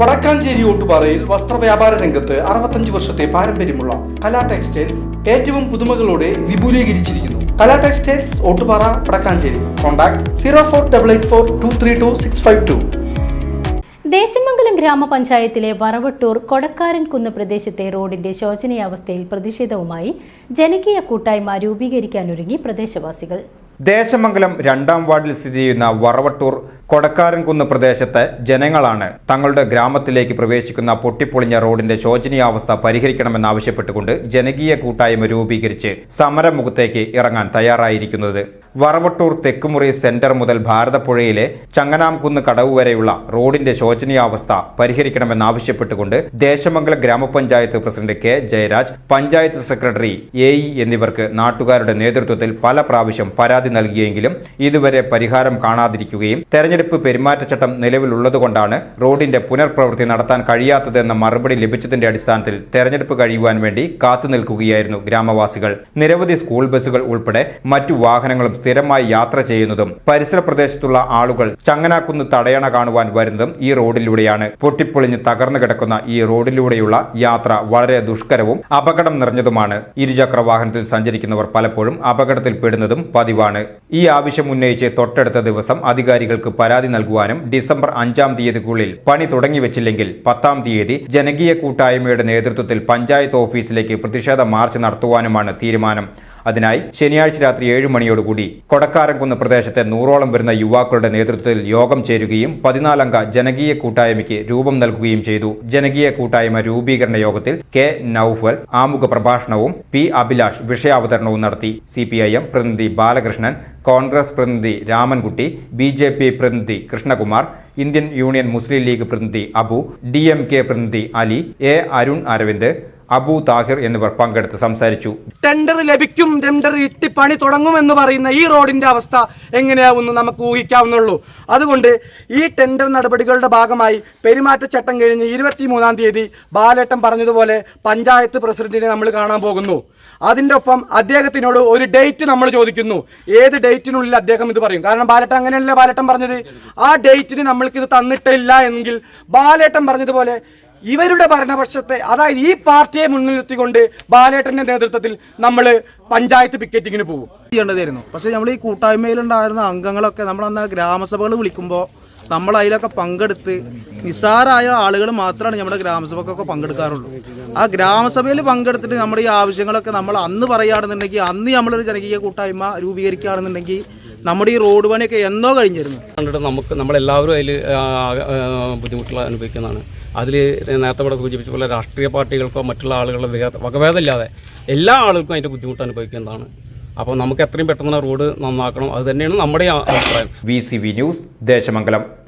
വടക്കാഞ്ചേരി ഓട്ടുപാറയിൽ വസ്ത്രവ്യാപാര രംഗത്ത് അറുപത്തഞ്ച് വർഷത്തെ പാരമ്പര്യമുള്ള കലാ ടെക്സ്റ്റൈൽസ് ഏറ്റവും പുതുമകളോടെ വിപുലീകരിച്ചിരിക്കുന്നു. Kala textiles Ottupara Vadakkanchery. Contact zero four double eight four two three two six five two. Desamangalam ഗ്രാമപഞ്ചായത്തിലെ വറവട്ടൂർ കൊടക്കാരൻ കുന്ന് പ്രദേശത്തെ റോഡിന്റെ ശോചനീയാവസ്ഥയിൽ പ്രതിഷേധവുമായി ജനകീയ കൂട്ടായ്മ രൂപീകരിക്കാനൊരുങ്ങി പ്രദേശവാസികൾ. ദേശമംഗലം രണ്ടാം വാർഡിൽ സ്ഥിതി ചെയ്യുന്ന വറവട്ടൂർ കൊടക്കാരൻകുന്ന് പ്രദേശത്തെ ജനങ്ങളാണ് തങ്ങളുടെ ഗ്രാമത്തിലേക്ക് പ്രവേശിക്കുന്ന പൊട്ടിപ്പൊളിഞ്ഞ റോഡിന്റെ ശോചനീയാവസ്ഥ പരിഹരിക്കണമെന്നാവശ്യപ്പെട്ടുകൊണ്ട് ജനകീയ കൂട്ടായ്മ രൂപീകരിച്ച് സമരമുഖത്തേക്ക് ഇറങ്ങാൻ തയ്യാറായിരിക്കുന്നത്. വറവട്ടൂർ തെക്കുമുറി സെന്റർ മുതൽ ഭാരതപ്പുഴയിലെ ചങ്ങനാംകുന്ന് കടവ് വരെയുള്ള റോഡിന്റെ ശോചനീയാവസ്ഥ പരിഹരിക്കണമെന്നാവശ്യപ്പെട്ടുകൊണ്ട് ദേശമംഗല ഗ്രാമപഞ്ചായത്ത് president K. Jayaraj panchayat secretary A. E. എന്നിവർക്ക് നാട്ടുകാരുടെ നേതൃത്വത്തിൽ പല പ്രാവശ്യം പരാതി നൽകിയെങ്കിലും ഇതുവരെ പരിഹാരം കാണാതിരിക്കുകയും തെരഞ്ഞെടുപ്പ് പെരുമാറ്റച്ചട്ടം നിലവിലുള്ളതുകൊണ്ടാണ് റോഡിന്റെ പുനർപ്രവൃത്തി നടത്താൻ കഴിയാത്തതെന്ന മറുപടി ലഭിച്ചതിന്റെ അടിസ്ഥാനത്തിൽ തെരഞ്ഞെടുപ്പ് കഴിയുവാൻ വേണ്ടി കാത്തുനിൽക്കുകയായിരുന്നു ഗ്രാമവാസികൾ. നിരവധി സ്കൂൾ ബസ്സുകൾ ഉൾപ്പെടെ മറ്റു വാഹനങ്ങളും സ്ഥിരമായി യാത്ര ചെയ്യുന്നതും പരിസര പ്രദേശത്തുള്ള ആളുകൾ ചങ്ങനാക്കുന്ന് തടയണ കാണുവാൻ വരുന്നതും ഈ റോഡിലൂടെയാണ്. പൊട്ടിപ്പൊളിഞ്ഞ് തകർന്നു കിടക്കുന്ന ഈ റോഡിലൂടെയുള്ള യാത്ര വളരെ ദുഷ്കരവും അപകടം നിറഞ്ഞതുമാണ്. ഇരുചക്ര വാഹനത്തിൽ സഞ്ചരിക്കുന്നവർ പലപ്പോഴും അപകടത്തിൽപ്പെടുന്നതും പതിവാണ്. ഈ ആവശ്യം ഉന്നയിച്ച് തൊട്ടടുത്ത ദിവസം അധികാരികൾക്ക് പരാതി നൽകുവാനും ഡിസംബർ അഞ്ചാം തീയതിക്കുള്ളിൽ പണി തുടങ്ങിവെച്ചില്ലെങ്കിൽ പത്താം തീയതി ജനകീയ കൂട്ടായ്മയുടെ നേതൃത്വത്തിൽ പഞ്ചായത്ത് ഓഫീസിലേക്ക് പ്രതിഷേധ മാർച്ച് നടത്തുവാനുമാണ് തീരുമാനം. അതിനായി ശനിയാഴ്ച രാത്രി ഏഴ് മണിയോടുകൂടി കൊടക്കാരംകുന്ന് പ്രദേശത്തെ നൂറോളം വരുന്ന യുവാക്കളുടെ നേതൃത്വത്തിൽ യോഗം ചേരുകയും പതിനാലംഗ ജനകീയ കൂട്ടായ്മയ്ക്ക് രൂപം നൽകുകയും ചെയ്തു. ജനകീയ കൂട്ടായ്മ രൂപീകരണ യോഗത്തിൽ കെ നൌഫൽ ആമുഖ പ്രഭാഷണവും പി അഭിലാഷ് വിഷയാവതരണവും നടത്തി. സി പ്രതിനിധി ബാലകൃഷ്ണൻ കോൺഗ്രസ് പ്രതിനിധി രാമൻകുട്ടി ബി ജെ പി പ്രതിനിധി Krishnakumar Indian Union Muslim League പ്രതിനിധി അബു ഡി എം കെ പ്രതിനിധി അലി എ അരുൺ അരവിന്ദ് അബു താഹിർ എന്നിവർ പങ്കെടുത്ത് സംസാരിച്ചു. ടെൻഡർ ലഭിക്കും ടെൻഡർ ഇട്ടി പണി തുടങ്ങുമെന്ന് പറയുന്ന ഈ റോഡിന്റെ അവസ്ഥ എങ്ങനെയാവുന്നു നമുക്ക് ഊഹിക്കാവുന്നുള്ളൂ. അതുകൊണ്ട് ഈ ടെൻഡർ നടപടികളുടെ ഭാഗമായി പെരുമാറ്റച്ചട്ടം കഴിഞ്ഞ് ഇരുപത്തി മൂന്നാം തീയതി ബാലേട്ടൻ പറഞ്ഞതുപോലെ പഞ്ചായത്ത് പ്രസിഡന്റിനെ നമ്മൾ കാണാൻ പോകുന്നു. അതിന്റെ ഒപ്പം അദ്ദേഹത്തിനോട് ഒരു ഡേറ്റ് നമ്മൾ ചോദിക്കുന്നു. ഏത് ഡേറ്റിനുള്ളിൽ അദ്ദേഹം ഇത് പറയും? കാരണം ബാലേട്ടൻ അങ്ങനെയല്ലേ ബാലേട്ടൻ പറഞ്ഞത്? ആ ഡേറ്റിന് നമ്മൾക്ക് ഇത് തന്നിട്ടില്ല എങ്കിൽ ബാലേട്ടൻ പറഞ്ഞതുപോലെ ഇവരുടെ ഭരണപക്ഷത്തെ അതായത് ഈ പാർട്ടിയെ മുൻനിർത്തിക്കൊണ്ട് ബാലേട്ടന്റെ നേതൃത്വത്തിൽ നമ്മൾ പഞ്ചായത്ത് പിക്കറ്റിങ്ങിന് പോകും. ചെയ്യേണ്ടതായിരുന്നു. പക്ഷേ നമ്മൾ ഈ കൂട്ടായ്മയിലുണ്ടായിരുന്ന അംഗങ്ങളൊക്കെ നമ്മൾ അന്ന് ഗ്രാമസഭകൾ വിളിക്കുമ്പോൾ നമ്മൾ അതിലൊക്കെ പങ്കെടുത്ത് നിസ്സാരായ ആളുകൾ മാത്രമാണ് നമ്മുടെ ഗ്രാമസഭക്കൊക്കെ പങ്കെടുക്കാറുള്ളൂ. ആ ഗ്രാമസഭയിൽ പങ്കെടുത്തിട്ട് നമ്മുടെ ഈ ആവശ്യങ്ങളൊക്കെ നമ്മൾ അന്ന് പറയുകയാണെന്നുണ്ടെങ്കിൽ അന്ന് നമ്മളൊരു ജനകീയ കൂട്ടായ്മ രൂപീകരിക്കുകയാണെന്നുണ്ടെങ്കിൽ നമ്മുടെ ഈ റോഡ് പണിയൊക്കെ എന്നോ കഴിഞ്ഞിരുന്നു. കണ്ടിട്ട് നമുക്ക് നമ്മളെല്ലാവരും അതിൽ ബുദ്ധിമുട്ടുകൾ അനുഭവിക്കുന്നതാണ്. അതിൽ നേരത്തെ ഇവിടെ സൂചിപ്പിച്ച പോലെ രാഷ്ട്രീയ പാർട്ടികൾക്കോ മറ്റുള്ള ആളുകളോ വേദ- വകഭേദമില്ലാതെ എല്ലാ ആളുകൾക്കും അതിന്റെ ബുദ്ധിമുട്ട് അനുഭവിക്കുന്നതാണ്. അപ്പോൾ നമുക്ക് എത്രയും പെട്ടെന്ന് റോഡ് നന്നാക്കണം. അത് തന്നെയാണ് നമ്മുടെ അഭിപ്രായം. V C V news Desamangalam.